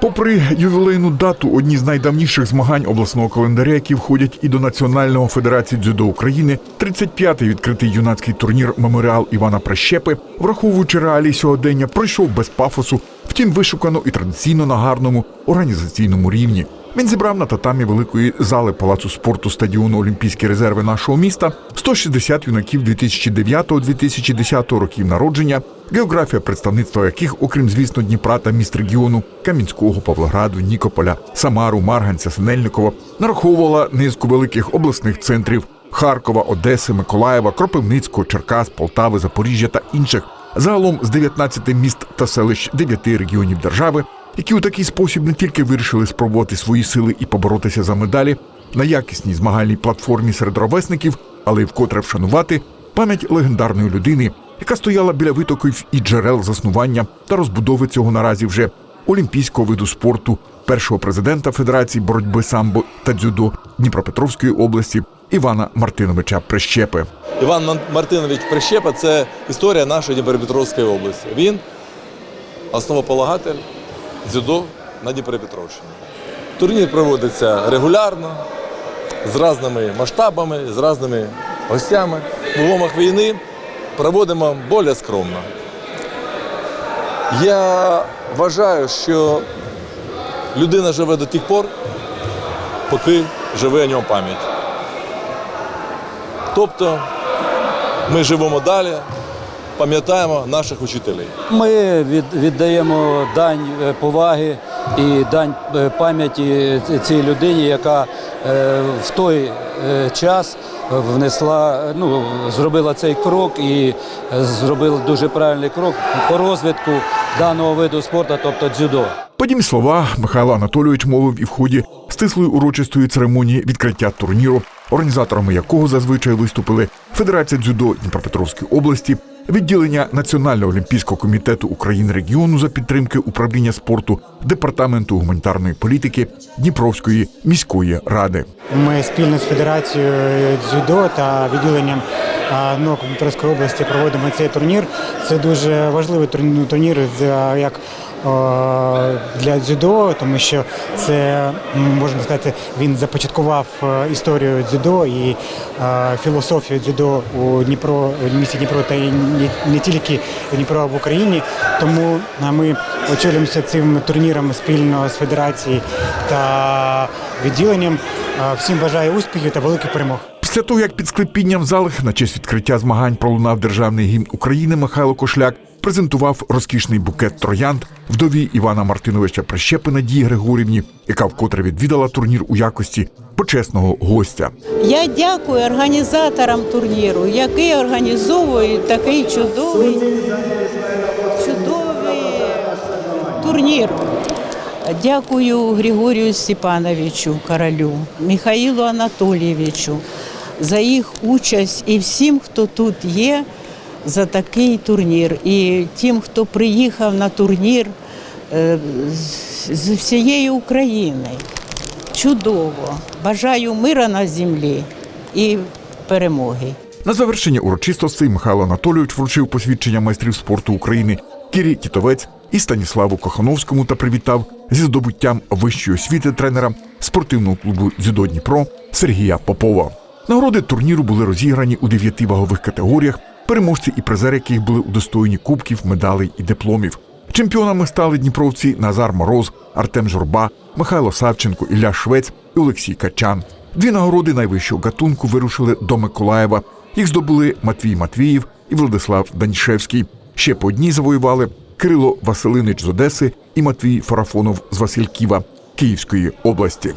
Попри ювілейну дату, одні з найдавніших змагань обласного календаря, які входять і до Національного федерації дзюдо України, 35-й відкритий юнацький турнір Меморіал Івана Прищепи, враховуючи реалії сьогодення, пройшов без пафосу, втім вишукано і традиційно на гарному організаційному рівні. Він зібрав на татамі великої зали палацу спорту стадіону Олімпійські резерви нашого міста 160 юнаків 2009-2010 років народження, географія представництва яких, окрім звісно, Дніпра та міст регіону Кам'янського, Павлограду, Нікополя, Самару, Марганця, Синельникова, нараховувала низку великих обласних центрів Харкова, Одеси, Миколаєва, Кропивницького, Черкас, Полтави, Запоріжжя та інших. Загалом з 19 міст та селищ 9 регіонів держави, які у такий спосіб не тільки вирішили спробувати свої сили і поборотися за медалі на якісній змагальній платформі серед ровесників, але й вкотре вшанувати пам'ять легендарної людини, яка стояла біля витоків і джерел заснування та розбудови цього наразі вже олімпійського виду спорту, першого президента Федерації боротьби самбо та дзюдо Дніпропетровської області Івана Мартиновича Прищепи. Іван Мартинович Прищепа це історія нашої Дніпропетровської області. Він основополагатель дзюдо на Дніпропетровщині. Турнір проводиться регулярно, з різними масштабами, з різними гостями. В умовах війни проводимо більш скромно. Я вважаю, що людина живе до тих пор, поки живе о ньому пам'ять. Тобто ми живемо далі, пам'ятаємо наших учителів. Ми від, віддаємо дань е, поваги і дань е, пам'яті ці- цій людині, яка е, в той час внесла, ну, зробила цей крок і зробила дуже правильний крок по розвитку даного виду спорту, тобто дзюдо. Подібні слова Михайло Анатолійович мовив і в ході стислої урочистої церемонії відкриття турніру, організаторами якого зазвичай виступили Федерація дзюдо Дніпропетровської області, відділення Національного олімпійського комітету України регіону за підтримки управління спорту Департаменту гуманітарної політики Дніпровської міської ради. Ми спільно з Федерацією дзюдо та відділенням НОК Дніпровської області проводимо цей турнір. Це дуже важливий турнір- як для дзюдо, тому що це можна сказати, він започаткував е, історію дзюдо і е, філософію дзюдо у Дніпро місті Дніпро та не, тільки Дніпро в Україні. Тому ми очолюємося цим турніром спільно з федерацією та відділенням. Всім бажаю успіхів та великих перемог. Після того, як під склепінням в залах на честь відкриття змагань пролунав державний гімн України, Михайло Кошляк презентував розкішний букет троянд вдові Івана Мартиновича Прищепи Надії Григорівні, яка вкотре відвідала турнір у якості почесного гостя. Я дякую організаторам турніру, які організовують такий чудовий, чудовий турнір. Дякую Григорію Степановичу королю, Михаїлу Анатолійовичу за їх участь і всім, хто тут є, за такий турнір. І тим, хто приїхав на турнір е, з- всієї України. Чудово. Бажаю мира на землі і перемоги. На завершення урочистостей Михайло Анатолійович вручив посвідчення майстрів спорту України Кірі Тітовець і Станіславу Кохановському та привітав зі здобуттям вищої освіти тренера спортивного клубу «Дзюдо Дніпро Сергія Попова. Нагороди турніру були розіграні у дев'яти вагових категоріях, переможці і призери яких були удостоєні кубків, медалей і дипломів. Чемпіонами стали дніпровці Назар Мороз, Артем Журба, Михайло Савченко, Ілля Швець і Олексій Качан. Дві нагороди найвищого гатунку вирушили до Миколаєва. Їх здобули Матвій Матвіїв і Владислав Данішевський. Ще по одній завоювали Кирило Василинич з Одеси і Матвій Фарафонов з Васильківа Київської області.